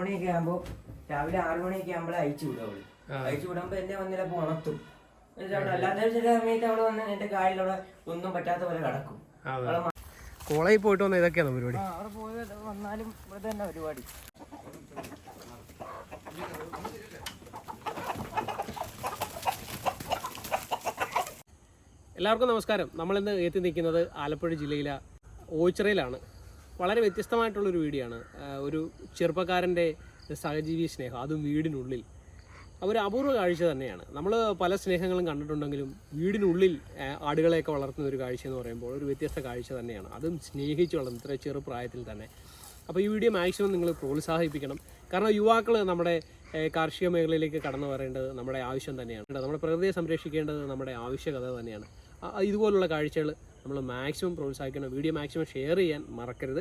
മണിയൊക്കെ ആകുമ്പോൾ രാവിലെ ആറു മണിയൊക്കെ ആകുമ്പോൾ അയച്ചു വിടും അവൾ അയച്ചു വിടുമ്പോൾ എന്നെ വന്നില്ല ഉണർത്തും. അല്ലാത്ത ചില സമയത്ത് അവിടെ വന്ന് എന്റെ കാലിലവിടെ ഒന്നും പറ്റാത്ത പോലെ കിടക്കും. അവളെ കോളേജിൽ പോയിട്ട് വന്ന ഇതൊക്കെയാണ് പരിപാടി? അവിടെ പോയി വന്നാലും ഇവിടെ തന്നെ പരിപാടി. എല്ലാവർക്കും നമസ്കാരം. നമ്മൾ ഇന്ന് എത്തി നിൽക്കുന്നത് ആലപ്പുഴ ജില്ലയിലെ ഓച്ചിറയിലാണ്. വളരെ വ്യത്യസ്തമായിട്ടുള്ളൊരു വീഡിയോ ആണ് ഒരു ചെറുപ്പക്കാരന്റെ സഹജീവി സ്നേഹം അതും വീടിനുള്ളിൽ. ഒരു അപൂർവ കാഴ്ച തന്നെയാണ്. നമ്മൾ പല സ്നേഹങ്ങളും കണ്ടിട്ടുണ്ടെങ്കിലും വീടിനുള്ളിൽ ആടുകളെയൊക്കെ വളർത്തുന്ന ഒരു കാഴ്ച എന്ന് പറയുമ്പോൾ ഒരു വ്യത്യസ്ത കാഴ്ച തന്നെയാണ്. അതും സ്നേഹിച്ച് വളർന്നു ഇത്ര ചെറുപ്രായത്തിൽ തന്നെ. അപ്പോൾ ഈ വീഡിയോ മാക്സിമം നിങ്ങൾ പ്രോത്സാഹിപ്പിക്കണം. കാരണം യുവാക്കൾ നമ്മുടെ കാർഷിക മേഖലയിലേക്ക് കടന്നു വരേണ്ടത് നമ്മുടെ ആവശ്യം തന്നെയാണ്. നമ്മുടെ പ്രകൃതിയെ സംരക്ഷിക്കേണ്ടത് നമ്മുടെ ആവശ്യകത തന്നെയാണ്. ഇതുപോലുള്ള കാഴ്ചകൾ നമ്മൾ മാക്സിമം പ്രോത്സാഹിക്കണം. വീഡിയോ മാക്സിമം ഷെയർ ചെയ്യാൻ മറക്കരുത്.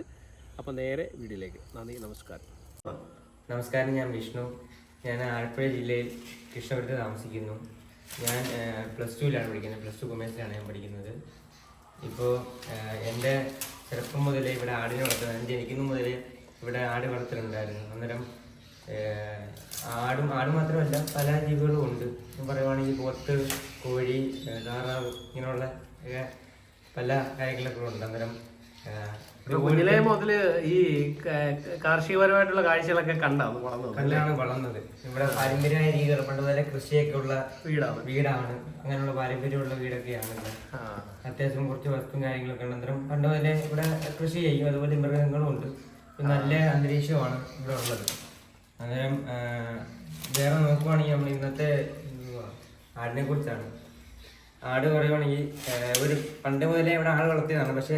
അപ്പോൾ നേരെ വീഡിയോയിലേക്ക്. നന്ദി നമസ്കാരം. നമസ്കാരം ഞാൻ വിഷ്ണു. ഞാൻ ആലപ്പുഴ ജില്ലയിൽ കൃഷ്ണപുരത്ത് താമസിക്കുന്നു. ഞാൻ പ്ലസ് ടുവിലാണ് പഠിക്കുന്നത്. പ്ലസ് ടു കൊമേഴ്സിലാണ് ഞാൻ പഠിക്കുന്നത്. ഇപ്പോൾ എന്റെ ചെറുപ്പം മുതലേ ഇവിടെ ആടിനെ വളർത്തുന്നത് ഞാൻ ജനിക്കുന്ന മുതലേ ഇവിടെ ആട് വളർത്തലുണ്ടായിരുന്നു. അന്നേരം ആടും ആട് മാത്രമല്ല പല ജീവികളും ഉണ്ട്. പറയുവാണെങ്കിൽ പോത്ത് കോഴി താറാവ് ഇങ്ങനെയുള്ള പല കാര്യങ്ങളൊക്കെ ഉണ്ട്. അന്നേരം കുഞ്ഞിലെ മുതൽ ഈ കാർഷികപരമായിട്ടുള്ള കാഴ്ചകളൊക്കെ കണ്ടാണ് വളർന്നത് കല്ലാണ് വളർന്നത്. ഇവിടെ പാരമ്പര്യമായ രീതികൾ പണ്ട് മുതലേ കൃഷിയൊക്കെ ഉള്ള വീടാണ്. വീടാണ്. അങ്ങനെയുള്ള പാരമ്പര്യമുള്ള വീടൊക്കെയാണ് അത്യാവശ്യം കുറച്ച് വസ്തുവും കാര്യങ്ങളൊക്കെ ഉണ്ട്. അന്നേരം പണ്ട് മുതലേ ഇവിടെ കൃഷി ചെയ്യും. അതുപോലെ മൃഗങ്ങളും ഉണ്ട്. നല്ല അന്തരീക്ഷമാണ് ഇവിടെ ഉള്ളത്. അന്നേരം വേറെ നോക്കുവാണെങ്കിൽ നമ്മൾ ഇന്നത്തെ ആടിനെ കുറിച്ചാണ്. ആട് പറയുവാണെങ്കിൽ ഒരു പണ്ട് മുതലേ ഇവിടെ ആട് വളർത്തിയതാണ്. പക്ഷേ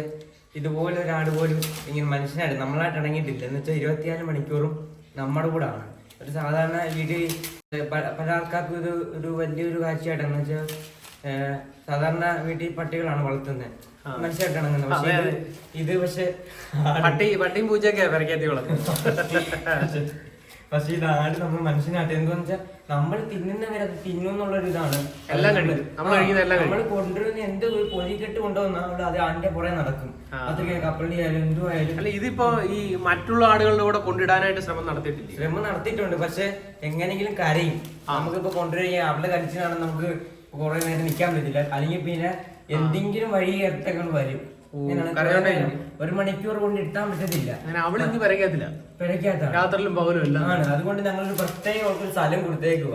ഇതുപോലെ ഒരു ആട് പോലും ഇങ്ങനെ മനുഷ്യനായിട്ട് നമ്മളായിട്ട് ഇണങ്ങിയിട്ടില്ല. എന്ന് വെച്ചാൽ ഇരുപത്തിനാല് മണിക്കൂറും നമ്മുടെ കൂടെ ആണ് ഒരു സാധാരണ വീട്ടിൽ പല ആൾക്കാർക്കും ഇത് ഒരു വലിയൊരു കാഴ്ചയായിട്ടാണ് വെച്ചാൽ സാധാരണ വീട്ടിൽ പട്ടികളാണ് വളർത്തുന്നത് മനുഷ്യരായിട്ട് ഇണങ്ങുന്നത്. പക്ഷേ ഇത് പക്ഷേ പട്ടി പട്ടിയും പൂച്ചയൊക്കെ പെരക്കാത്തി വളർത്തും പക്ഷെ ഈ നാട് നമ്മൾ മനസ്സിനാട്ടെ എന്താന്ന് വെച്ചാൽ നമ്മൾ തിന്നുന്നവരെ അത് തിന്നുന്നുള്ളൊരു ഇതാണ് എല്ലാം കഴിക്കും. നമ്മൾ കഴിക്കുന്ന എല്ലാം നമ്മൾ കൊണ്ടുവരുന്ന എന്ത് ഒരു പൊരിക്കെട്ട് കൊണ്ടുവന്നാൽ അവിടെ അത് ആന്റെ പുറകെ നടക്കും. അത് കപ്പളി ആയാലും എന്തു ആയാലും അല്ല ഇതിപ്പോ ഈ മറ്റുള്ള ആടുകളുടെ കൂടെ കൊണ്ടിടാനായിട്ട് ശ്രമം നടത്തിയിട്ടില്ലേ? ശ്രമം നടത്തിയിട്ടുണ്ട്. പക്ഷെ എങ്ങനെങ്കിലും കരയും. നമുക്കിപ്പോ കൊണ്ടുവരിക അവിടെ കളിച്ചിട്ടാണ് നമുക്ക് കുറെ നേരം നിൽക്കാൻ പറ്റില്ല. അല്ലെങ്കിൽ പിന്നെ എന്തെങ്കിലും വഴി ഇറട്ടങ്ങൾ വരും. ഒരു മണിക്കൂർ കൊണ്ട് ഇട്ടാൻ പറ്റത്തില്ല. അങ്ങനെ അവളിഞ്ഞ് പെരക്കത്തില്ല പിഴയ്ക്കാത്ത രാത്രിയിലും പകലും എല്ലാം. ആണ്. അതുകൊണ്ട് ഞങ്ങൾ ഒരു പ്രത്യേക ഒരു സ്ഥലം കൊടുത്തേക്കുക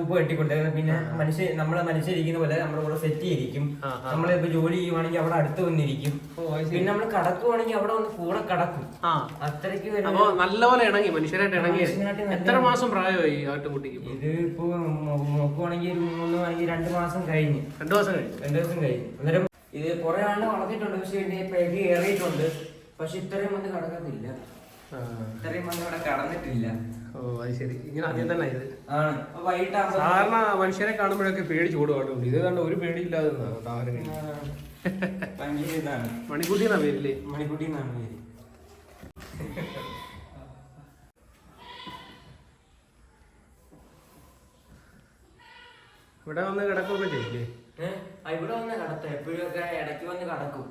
ഉപ്പ് കെട്ടി പിന്നെ മനുഷ്യ നമ്മളെ മനുഷ്യരിക്കുന്ന പോലെ നമ്മുടെ കൂടെ സെറ്റ് ചെയ്തിരിക്കും. നമ്മളിപ്പോ ജോലി ചെയ്യുവാണെങ്കിൽ അവിടെ അടുത്ത് വന്നിരിക്കും. പിന്നെ നമ്മൾ കടക്കുവാണെങ്കിൽ അവിടെ ഒന്ന് കൂടെ കടക്കും. അത്രയ്ക്ക് നല്ലപോലെ ഇണങ്ങി മനുഷ്യരായിട്ട് ഇണങ്ങി എത്ര മാസം പ്രായമായി ആട്ടുകുട്ടിക്ക് ഇപ്പൊ? ഇത് ഇപ്പോ നോക്കുവാണെങ്കിൽ ഒരു മൂന്ന് അല്ലെങ്കിൽ രണ്ട് മാസം കഴിഞ്ഞ്. രണ്ടു മാസം കഴിഞ്ഞു. രണ്ടു ദിവസം കഴിഞ്ഞ്. അന്നേരം ഇത് കുറെ ആണ്ട് വളർന്നിട്ടുണ്ട്. പക്ഷെ ഇതിന്റെ പെഗ് ഏറിയിട്ടുണ്ട്. പക്ഷെ ഇത്രയും വന്ന് കടക്കുന്നില്ല ഇത്രയും വന്ന് ഇവിടെ കടന്നിട്ടില്ല. ഓ അത് ശരി. ഇങ്ങനെ ആദ്യം തന്നെ ഇത് ആണ്. അപ്പൊ വൈകിട്ടാകുമ്പോ സാധാരണ മനുഷ്യരെ കാണുമ്പോഴൊക്കെ പേടിച്ച് ഓടും ആട്ടുകുട്ടി ഇത് കണ്ട ഒരു പേടി ഇല്ലാതെ ആഹാരം കഴിക്കാൻ. ഭയങ്കര ഇതാണ്. മണിക്കുട്ടി എന്നാ പേരില്ലേ മണിക്കുട്ടി എന്നാണ് പേര്. ഇവിടെ വന്ന് കിടക്കുകയൊക്കെ ചെയ്യില്ലേ? ഇവിടെ വന്ന് കടത്തും. എപ്പോഴൊക്കെ ഇടയ്ക്ക് വന്ന് കടക്കും.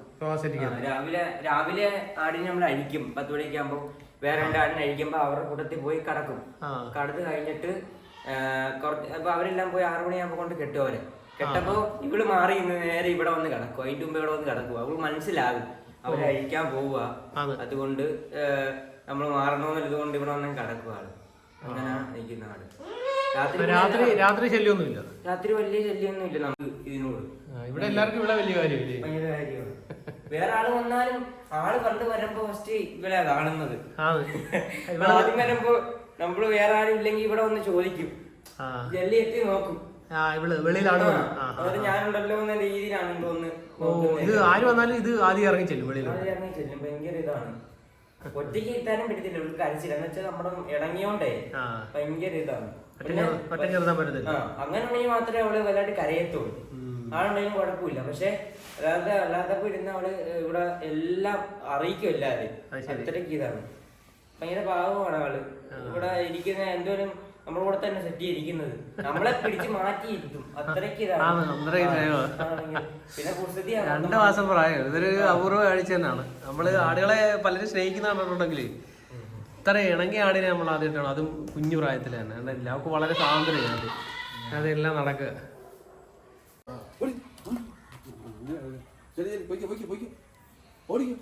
ആ, രാവിലെ രാവിലെ ആടിനെ നമ്മൾ അഴിക്കും. പത്ത് മണിയൊക്കെ ആകുമ്പോൾ വേറെ രണ്ട് ആടിനെ അഴിക്കുമ്പോൾ അവരുടെ കൂട്ടത്തിൽ പോയി കടക്കും. ആ. കടത്ത് കഴിഞ്ഞിട്ട് ആ, കുറച്ച് അപ്പൊ അവരെല്ലാം പോയി ആറു മണിയാകുമ്പോൾ കൊണ്ട് കെട്ടും അവരെ. കെട്ടപ്പോ ഇവൾ മാറി ഇന്ന് നേരെ ഇവിടെ വന്ന് കിടക്കും. അതിന്റെ മുമ്പ് ഇവിടെ വന്ന് കിടക്കും. അവൾ മനസ്സിലാകും. അവരെ അഴിക്കാൻ പോവുക. ആണ്. അതുകൊണ്ട് നമ്മൾ മാറണമെന്നുള്ളത് കൊണ്ട് ഇവിടെ വന്ന് കിടക്കുക അങ്ങനെ നിൽക്കുന്ന ആൾ. രാത്രി രാത്രി രാത്രി ശല്യമൊന്നുമില്ല രാത്രി വലിയ ശല്യമൊന്നും ഇല്ല നമുക്ക് ഇതിനോട്. ഇവിടെ എല്ലാവർക്കും ഇവിടെ വലിയ കാര്യമില്ലേ? ഭയങ്കര കാര്യമാണ്. വേറെ ആൾ വന്നാലും ആൾ കണ്ടു വരുമ്പോ ഫസ്റ്റ് ഇവിടെ കാണുന്നത്. ആദ്യം വരുമ്പോ നമ്മൾ വേറെ ആരും ഇല്ലെങ്കിൽ ഇവിടെ വന്ന് ചോദിക്കും. ജല്ലി എത്തി നോക്കും. വെളിയിലാണ് ഞാനുണ്ടല്ലോ എന്ന ഒന്ന് ഓ ഇത് ആര് വന്നാലും ഇത് ആദ്യം ഇറങ്ങി ചെല്ലും വെളിയിൽ ഇറങ്ങി ചെല്ലും ഭയങ്കര ഇതാണ്. ഒറ്റയ്ക്ക് എത്താനും പിടിച്ചില്ല കരച്ചില്ല എന്ന് വെച്ചാൽ നമ്മുടെ ഇടങ്ങിയോണ്ടേ ഭയങ്കര ഇതാണ്. അങ്ങനെയാണെങ്കിൽ മാത്രമേ അവൾ വല്ലാണ്ട് കരയത്തുള്ളൂ. ആളുണ്ടെങ്കിലും കുഴപ്പമില്ല. പക്ഷെ അല്ലാതെ അല്ലാത്തപ്പോ ഇരുന്ന് അവൾ ഇവിടെ എല്ലാം അറിയിക്കും ശരി. അത്രയ്ക്ക് ഇതാണ്. ഭയങ്കര പാവമാണ് അവൾ. ഇവിടെ ഇരിക്കുന്ന എന്തോരം നമ്മുടെ കൂടെ തന്നെ സെറ്റ് ചെയ്തിരിക്കുന്നത്. നമ്മളെ പിടിച്ച് മാറ്റിയിരിക്കും. അത്രയ്ക്ക് പിന്നെ കുസൃതിയാണ് രണ്ട് മാസം പ്രായം. ഇതൊരു അപൂർവ കാഴ്ച തന്നെയാണ്. നമ്മൾ ആടുകളെ പലരും സ്നേഹിക്കുന്ന കണ്ടിട്ടുണ്ടെങ്കിൽ ഇത്ര ഇണങ്ങിയ ആടിനെ നമ്മൾ ആദ്യമായിട്ടാണ്. അതും കുഞ്ഞു പ്രായത്തിൽ തന്നെ? എല്ലാവർക്കും വളരെ സ്വാതന്ത്ര്യമാണ് അതെല്ലാം നടക്കുക ഓടിക്കോ.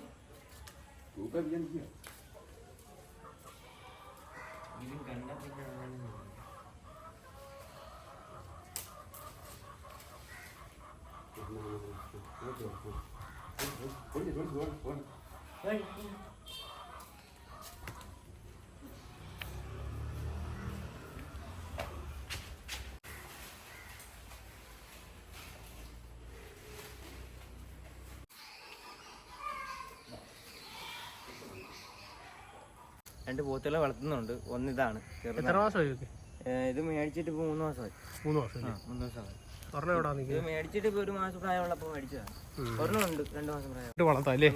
രണ്ട് പോത്തുകളെ വളർത്തുന്നുണ്ട്. ഒന്ന് ഇതാണ്. എത്ര മാസമായി? ഇത് മേടിച്ചിട്ട് ഇപ്പൊ മൂന്ന് മാസമായി. മൂന്ന് മാസം മൂന്ന് മാസമായി. ഇത് മേടിച്ചിട്ട് ഇപ്പൊ ഒരു മാസം പ്രായമുള്ളപ്പോൾ മേടിച്ചതാണ്. ഉണ്ട്. രണ്ട് മാസം പ്രായം. വളർത്താം അല്ലേ?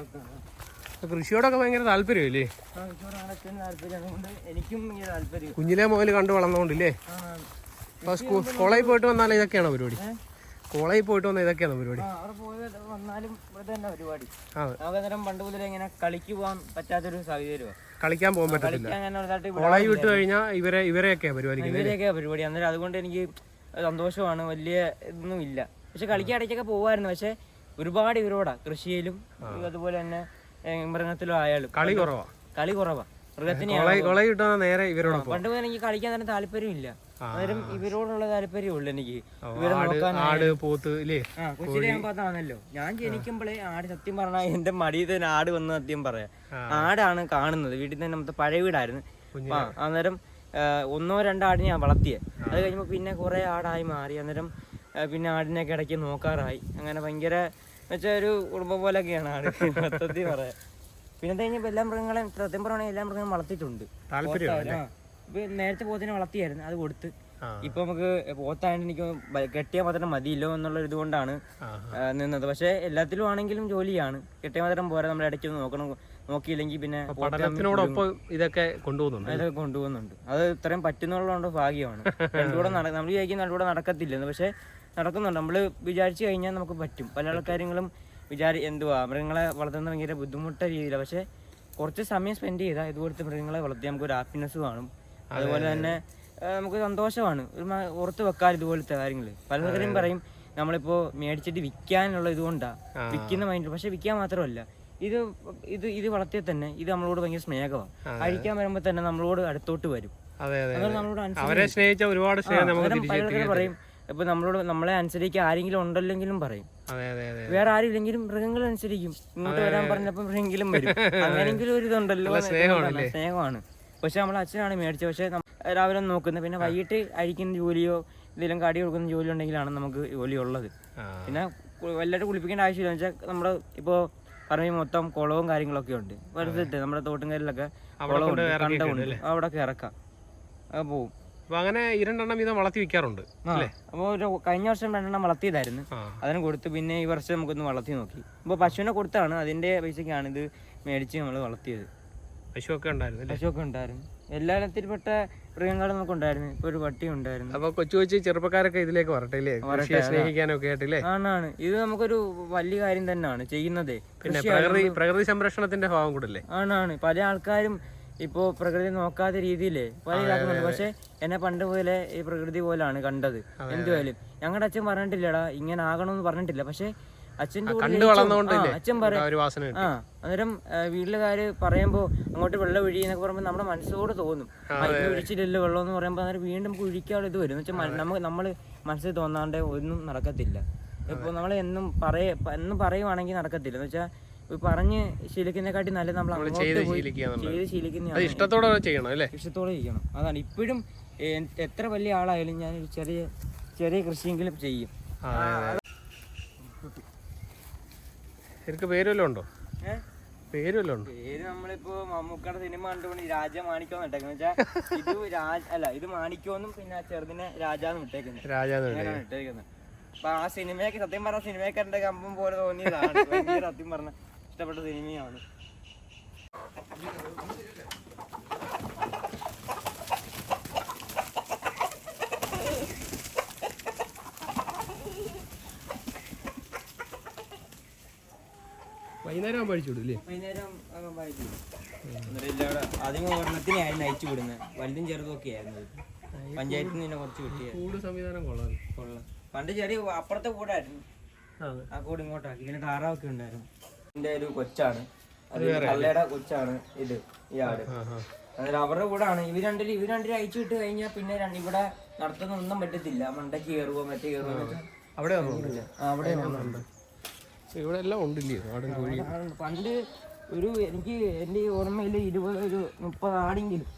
കൃഷിയോടൊക്കെ ഭയങ്കര താല്പര്യമല്ലേ? എനിക്കും താല്പര്യം. കുഞ്ഞിലെ മുതൽ കണ്ടു വളർന്നുകൊണ്ടില്ലേ സ്കൂൾ കോളേജിൽ പോയിട്ട് വന്നാൽ ഇതൊക്കെയാണോ പരിപാടി? കോളേജിൽ പോയിട്ട് വന്നാൽ ഇതൊക്കെയാണോ പരിപാടി? വന്നാലും പരിപാടി. പണ്ട് മുതലേ ഇങ്ങനെ കളിക്ക് പോകാൻ പറ്റാത്തൊരു സാഹചര്യമാണ് കളിക്കാൻ പോകാൻ പറ്റത്തില്ല. കോളേജ് വിട്ടു കഴിഞ്ഞാൽ ഇവരെ ഇവരെയൊക്കെ പരിപാലിക്കുന്നത് ഇവരെയൊക്കെ പരിപാടി. അന്നേരം അതുകൊണ്ട് എനിക്ക് സന്തോഷമാണ്. വലിയ ഇതൊന്നും ഇല്ല. പക്ഷെ കളിക്കാൻ ഇടയ്ക്കൊക്കെ പോകുമായിരുന്നു പക്ഷെ ഒരുപാട് ഇവരോടാ. കൃഷിയിലും അതുപോലെ തന്നെ മൃഗത്തിലും ആയാലും. കളി കുറവാ? കളി കുറവാ. മൃഗത്തിന് നേരെ ഇവരോട് പോകും പണ്ട് മുതൽ എനിക്ക് കളിക്കാൻ തന്നെ താല്പര്യമില്ല. ആ. അന്നേരം ഇവരോടുള്ള താല്പര്യമുള്ളൂ എനിക്ക്. ഇവരെ ആട് നോക്കാൻ ആട് പോത്ത് ഇല്ലേ? ആ ഞാൻ പറഞ്ഞാണല്ലോ ഞാൻ ജനിക്കുമ്പോഴേ ആട് സത്യം പറഞ്ഞാൽ എന്റെ മടിയിൽ തന്നെ ആട് വന്ന് സത്യം പറയാം. ആടാണ് കാണുന്നത്. വീട്ടിൽ തന്നെ നമ്മുടെ പഴയ വീടായിരുന്നു. അന്നേരം ഒന്നോ രണ്ടോ ആടിനെ ഞാൻ വളർത്തിയേ. അത് കഴിയുമ്പോൾ പിന്നെ കുറെ ആടായി മാറി. അന്നേരം പിന്നെ ആടിനൊക്കെ ഇടയ്ക്ക് നോക്കാറായി. അങ്ങനെ ഭയങ്കര എന്നുവെച്ചാൽ ഒരു കുടുംബം പോലെയൊക്കെയാണ് ആട്. മൊത്തത്തിൽ പറയാം. പിന്നെ കഴിഞ്ഞപ്പോ കഴിഞ്ഞപ്പോൾ എല്ലാ മൃഗങ്ങളെയും സത്യം പറയുകയാണെങ്കിൽ എല്ലാ മൃഗങ്ങളും വളർത്തിയിട്ടുണ്ട്. താല്പര്യം നേരത്തെ പോത്തിനെ വളർത്തിയായിരുന്നു അത് കൊടുത്ത്. ഇപ്പൊ നമുക്ക് പോത്തായിട്ട് എനിക്ക് കെട്ടിയ മാത്രം മതിയില്ലോ എന്നുള്ള ഇതുകൊണ്ടാണ് നിന്നത്. പക്ഷെ എല്ലാത്തിലും ആണെങ്കിലും ജോലിയാണ്. കെട്ടിയ മാത്രം പോരാ നമ്മൾ ഇടയ്ക്ക് നോക്കണം നോക്കിയില്ലെങ്കിൽ പിന്നെ ഇതൊക്കെ കൊണ്ടുപോകുന്നുണ്ട് അതൊക്കെ കൊണ്ടുപോകുന്നുണ്ട്. അത് ഇത്രയും പറ്റുന്നുള്ളതുകൊണ്ട് ഭാഗ്യമാണ്. രണ്ടുകൂടെ നട നമ്മൾ വിചാരിക്കും രണ്ടുകൂടെ നടക്കത്തില്ലെന്ന്. പക്ഷെ നടക്കുന്നുണ്ട്. നമ്മൾ വിചാരിച്ചു കഴിഞ്ഞാൽ നമുക്ക് പറ്റും. പല ആൾക്കാരെങ്കിലും വിചാരി എന്തുവാ മൃഗങ്ങളെ വളർത്തുന്ന ഭയങ്കര ബുദ്ധിമുട്ട രീതിയിലാണ് പക്ഷെ കുറച്ച് സമയം സ്പെൻഡ് ചെയ്താൽ ഇതുപോലത്തെ മൃഗങ്ങളെ വളർത്തി നമുക്ക് ഒരു ഹാപ്പിനെസ് കാണും. അതുപോലെ തന്നെ നമുക്ക് സന്തോഷമാണ്. ഒരു ഓർത്ത് വെക്കാൻ ഇതുപോലത്തെ കാര്യങ്ങൾ പലരും പറയും നമ്മളിപ്പോ മേടിച്ചിട്ട് വിൽക്കാനുള്ള ഇതുകൊണ്ടാണ് വിൽക്കുന്ന മൈൻഡ് പക്ഷെ വിൽക്കാൻ മാത്രമല്ല. ഇത് ഇത് ഇത് വളർത്തിയ തന്നെ ഇത് നമ്മളോട് ഭയങ്കര സ്നേഹമാണ്. അഴിക്കാൻ വരുമ്പോ തന്നെ നമ്മളോട് അടുത്തോട്ട് വരും. അവരെ സ്നേഹിച്ച ഒരുപാട് സ്നേഹം പറയും. ഇപ്പൊ നമ്മളോട് നമ്മളെ അനുസരിക്കാൻ ആരെങ്കിലും ഉണ്ടല്ലെങ്കിലും പറയും. വേറെ ആരും ഇല്ലെങ്കിലും മൃഗങ്ങൾ അനുസരിക്കും. ഇങ്ങോട്ട് വരാൻ പറഞ്ഞപ്പോ മൃഗങ്ങളും വരും. അങ്ങനെങ്കിലും ഒരു ഇതുണ്ടല്ലോ സ്നേഹമാണല്ലേ? സ്നേഹമാണ്. പക്ഷെ നമ്മൾ അച്ഛനാണ് മേടിച്ചത്. പക്ഷേ രാവിലെ നോക്കുന്നത് പിന്നെ വൈകിട്ട് അഴിക്കുന്ന ജോലിയോ എന്തെങ്കിലും കടി കൊടുക്കുന്ന ജോലി ഉണ്ടെങ്കിലാണ് നമുക്ക് ജോലി ഉള്ളത്. പിന്നെ വല്ലതായിട്ട് കുളിപ്പിക്കേണ്ട ആവശ്യമില്ല. വെച്ചാൽ നമ്മുടെ ഇപ്പോൾ പറമ്പിൽ മൊത്തം കുളവും കാര്യങ്ങളൊക്കെ ഉണ്ട്. വെറുതെ നമ്മുടെ തോട്ടുംകാരിലൊക്കെ കുളമുണ്ട് കണ്ടമുണ്ട് അവിടെയൊക്കെ ഇറക്കാം. അത് പോവും. അപ്പൊ അങ്ങനെ ഈ രണ്ടെണ്ണം വീതം വളർത്തി വെക്കാറുണ്ട് അപ്പോൾ ഒരു കഴിഞ്ഞ വർഷം രണ്ടെണ്ണം വളർത്തിയതായിരുന്നു. അതിന് കൊടുത്ത് പിന്നെ ഈ വർഷം നമുക്കൊന്ന് വളർത്തി നോക്കി. അപ്പോൾ പശുവിനെ കൊടുത്താണ്. അതിന്റെ പൈസക്കാണ് ഇത് മേടിച്ച് നമ്മൾ വളർത്തിയത്. പശുവൊക്കെ ഉണ്ടായിരുന്നു അല്ലേ? പശുവൊക്കെ ഉണ്ടായിരുന്നു. എല്ലാ ഇനത്തിൽപ്പെട്ട മൃഗങ്ങളും നമുക്ക് ഉണ്ടായിരുന്നു ഇപ്പൊ ഒരു പട്ടി ഉണ്ടായിരുന്നു. അപ്പൊ കൊച്ചു കൊച്ചു ചെറുപ്പക്കാരൊക്കെ ഇതിലേക്ക് വരട്ടെ അല്ലേ കൃഷിയെ സ്നേഹിക്കാനൊക്കെ ആയിട്ടില്ലേ ആണാണ് ഇത് നമുക്കൊരു വലിയ കാര്യം തന്നെയാണ് ചെയ്യുന്നതേ. പിന്നെ പ്രകൃതി പ്രകൃതി സംരക്ഷണത്തിന്റെ ഭാഗം കൂടല്ലേ ആണാണ് പല ആൾക്കാരും ഇപ്പോ പ്രകൃതി നോക്കാത്ത രീതിയിലേ പല ഇതാക്കുന്നുണ്ട്. പക്ഷെ എന്നെ പണ്ട് പോലെ ഈ പ്രകൃതി പോലാണ് കണ്ടത്. എന്തുവായാലും ഞങ്ങളുടെ അച്ഛൻ പറഞ്ഞിട്ടില്ലടാ ഇങ്ങനെ ആകണമെന്ന് പറഞ്ഞിട്ടില്ല. പക്ഷെ അച്ഛന്റെ കണ്ടു ജനിച്ച- അച്ഛൻ പറയും ആ അന്നേരം വീട്ടിലെ വീട്ടിലുകാര് പറയുമ്പോ അങ്ങോട്ട് വെള്ളം ഒഴി എന്നൊക്കെ പറയുമ്പോൾ നമ്മുടെ മനസ്സോട് തോന്നും. ഒഴിച്ചില്ലല്ലോ വെള്ളം എന്ന് പറയുമ്പോൾ അന്നേരം വീണ്ടും നമുക്ക് ഒഴിക്കാനുള്ള ഇത് വരും. വെച്ചാൽ നമുക്ക് നമ്മൾ മനസ്സിൽ തോന്നാണ്ട് ഒന്നും നടക്കത്തില്ല. ഇപ്പൊ നമ്മൾ എന്നും പറയ എന്നും പറയുവാണെങ്കിൽ നടക്കത്തില്ല. എന്ന് വെച്ചാൽ പറഞ്ഞ് ശീലിക്കുന്നതിനെക്കാട്ടി നല്ല നമ്മൾ ചെയ്ത് ഇഷ്ടത്തോടെ ചെയ്യണം അല്ലേ? ഇഷ്ടത്തോടെ ചെയ്യണം. അതാണ്. ഇപ്പോഴും എത്ര വലിയ ആളായാലും ഞാൻ ചെറിയ ചെറിയ കൃഷിയെങ്കിലും ചെയ്യും. ശരിക്കും പേര് വല്ലതും ഉണ്ടോ? പേര് വല്ലതും ഉണ്ടോ? പേര് നമ്മളിപ്പോ മമ്മൂക്കയുടെ സിനിമ കണ്ടുകൊണ്ട് രാജ മാണിക്കോ ഇട്ടേക്കുന്നത് വെച്ചാൽ ഇത് രാജ അല്ല ഇത് മാണിക്കോന്നും പിന്നെ ആ ചെറുതിനെ രാജാന്ന് ഇട്ടേക്കുന്നത് രാജാന്ന് അങ്ങനെയാണ് ഇട്ടേക്കുന്നത് അപ്പൊ ആ സിനിമയൊക്കെ സത്യം പറഞ്ഞ സിനിമയൊക്കെ കമ്പം പോലെ തോന്നിയതാണ്. ഭയങ്കര സത്യം പറഞ്ഞ ഇഷ്ടപ്പെട്ട സിനിമയാണ് വൈകുന്നേരം ആകുമ്പോൾ അഴിച്ചു വൈകുന്നേരം എന്നിട്ട് ആദ്യം ഒരെണ്ണത്തിനായിരുന്നു അയച്ചു വിടുന്നത്. വലുതും ചെറുതും ഒക്കെ ആയിരുന്നു. പഞ്ചായത്തിൽ നിന്ന് കുറച്ച് കിട്ടിയ കൂട് സംവിധാനം കൊള്ളാം. കൊള്ളാം. പണ്ട് ചെറിയ അപ്പുറത്തെ കൂടായിരുന്നു. ആ കൂട് ഇങ്ങോട്ടാക്കി. പിന്നെ താറാവൊക്കെ ഉണ്ടായിരുന്നു. എന്റെ ഒരു കൊച്ചാണ്. അത് കള്ളയുടെ കൊച്ചാണ് ഇത് ഈ ആട്. അതായത് അവരുടെ കൂടെ ആണ് ഇവർ രണ്ടിലും ഇവർ രണ്ടിലും അയച്ചു വിട്ട് കഴിഞ്ഞാൽ പിന്നെ രണ്ട് ഇവിടെ നടത്തുന്ന ഒന്നും പറ്റത്തില്ല. മണ്ടയ്ക്ക് കയറുവോ മറ്റേ കയറുവോ അവിടെ അവിടെ. ഇവിടെ എല്ലാം ഉണ്ടല്ലേ? ആടും കോഴി പണ്ട് ഒരു എനിക്ക് എന്റെ ഓർമ്മയിൽ ഇരുപത് ഒരു മുപ്പത് ആടെങ്കിലും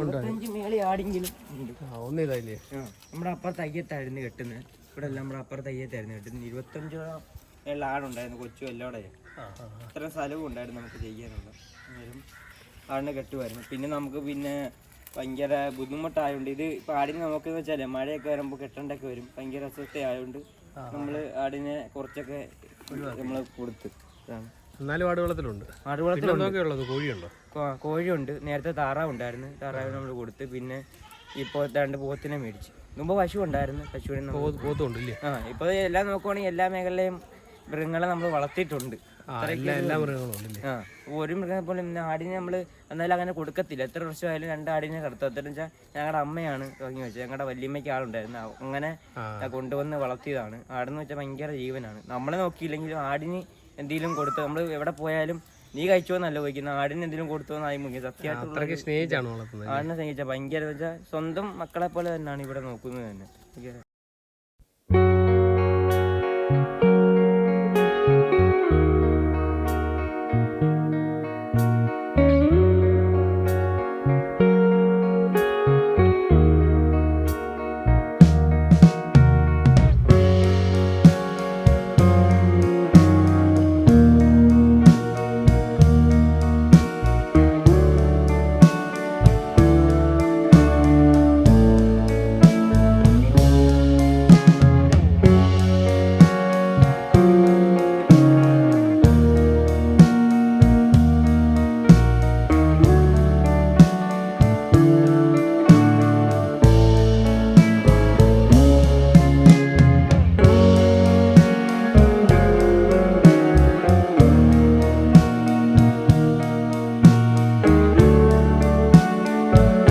ഇരുപത്തഞ്ച് മേളി ആടെങ്കിലും ഒന്നും ഇതായില്ലേ? നമ്മുടെ അപ്പുറത്ത് അയ്യത്തായിരുന്നു കെട്ടുന്നത്. ഇവിടെ എല്ലാം നമ്മുടെ അപ്പുറത്ത് അയ്യത്തായിരുന്നു കെട്ടുന്നത്. ഇരുപത്തഞ്ചോളം മേളിൽ ആടുണ്ടായിരുന്നു കൊച്ചും എല്ലാം കൂടെ അത്ര സ്ഥലവും ഉണ്ടായിരുന്നു നമുക്ക് ചെയ്യാനുള്ള അന്നേരം ആടിനെ കെട്ടുമായിരുന്നു. പിന്നെ നമുക്ക് പിന്നെ ഭയങ്കര ബുദ്ധിമുട്ടായതുകൊണ്ട് ഇത് ഇപ്പം ആടിനെ നമുക്ക് വെച്ചാൽ മഴയൊക്കെ വരുമ്പോൾ കെട്ടേണ്ടൊക്കെ വരും. ഭയങ്കര അസ്വസ്ഥ ആയതുകൊണ്ട് നമ്മൾ ആടിനെ കുറച്ചൊക്കെ നമ്മൾ കൊടുത്ത്. എന്നാലും ആടുവളത്തിലുണ്ട് എന്തൊക്കെ ഉള്ളത് കോഴിയുണ്ടോ? കോഴിയുണ്ട്. നേരത്തെ താറാവ് ഉണ്ടായിരുന്നു. താറാവ് നമ്മൾ കൊടുത്ത്. പിന്നെ ഇപ്പോൾ രണ്ട് പോത്തിനെ മേടിച്ചു. മുമ്പ് പശു ഉണ്ടായിരുന്നു. പശുവിനെ നമ്മൾ പോത്ത് പോത്തുണ്ട് ഇല്ലേ? ആ ഇപ്പോൾ എല്ലാം നോക്കുവാണെങ്കിൽ എല്ലാ മേഖലയിലെയും മൃഗങ്ങളെ നമ്മൾ വളർത്തിയിട്ടുണ്ട്. എല്ലാ എല്ലാ മൃഗങ്ങളും ആ ഒരു മൃഗം പോലും ആടിനെ നമ്മൾ എന്നാലും അങ്ങനെ കൊടുക്കത്തില്ല. എത്ര വർഷമായാലും രണ്ട് ആടിനെ കടത്തത്തില്ല വെച്ചാൽ ഞങ്ങളുടെ അമ്മയാണ് തുടങ്ങി വെച്ചത്. ഞങ്ങളുടെ വല്യമ്മയ്ക്ക് ആളുണ്ടായിരുന്നു. അങ്ങനെ കൊണ്ടുവന്ന് വളർത്തിയതാണ്. ആടെന്ന് വെച്ചാൽ ഭയങ്കര ജീവനാണ്. നമ്മളെ നോക്കിയില്ലെങ്കിലും ആടിന് എന്തെങ്കിലും കൊടുത്ത് നമ്മൾ എവിടെ പോയാലും നീ കഴിച്ചോന്നല്ല ചോദിക്കുന്നത് ആടിന് എന്തെങ്കിലും കൊടുത്തോന്നായി മുങ്ങി സത്യമായിട്ടുള്ള വളർത്തുന്നത് ആടിനെ സ്നേഹിച്ച. ഭയങ്കര വെച്ചാൽ സ്വന്തം മക്കളെ പോലെ തന്നെയാണ് ഇവിടെ നോക്കുന്നത് തന്നെ.